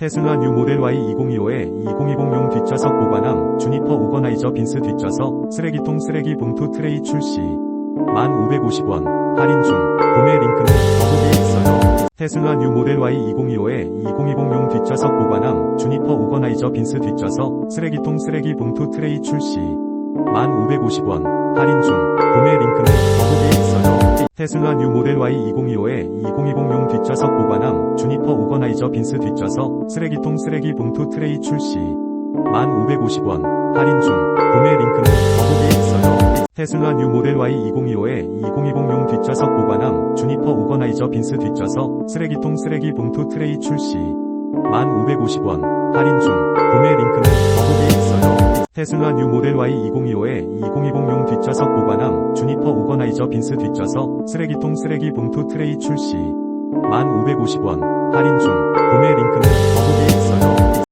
테슬라 뉴 모델 Y 2025에 2020용 뒷좌석 보관함 주니퍼 오거나이저 빈스 뒷좌석 쓰레기통 쓰레기 봉투 트레이 출시 1,550원 할인 중 구매 링크는 더보기에 있어요. 테슬라 뉴 모델 Y 2025에 2020용 뒷좌석 보관함 주니퍼 오거나이저 빈스 뒷좌석 쓰레기통 쓰레기 봉투 트레이 출시 1,550원 할인 중 구매 링크는. 테슬라 뉴 모델 Y 2025에 2020용 뒷좌석 보관함 주니퍼 오거나이저 빈스 뒷좌석 쓰레기통 쓰레기 봉투 트레이 출시 1,550원 할인 중 구매 링크는 더보기에 있어요. 테슬라 뉴 모델 Y 2025에 2020용 뒷좌석 보관함 주니퍼 오거나이저 빈스 뒷좌석 쓰레기통 쓰레기 봉투 트레이 출시 1,550원 할인 중 구매 링크는. 테슬라 뉴 모델 Y 2025에 2020용 뒷좌석 보관함 주니퍼 오거나이저 빈스 뒷좌석 쓰레기통 쓰레기 봉투 트레이 출시. 1,550원. 할인 중. 구매 링크는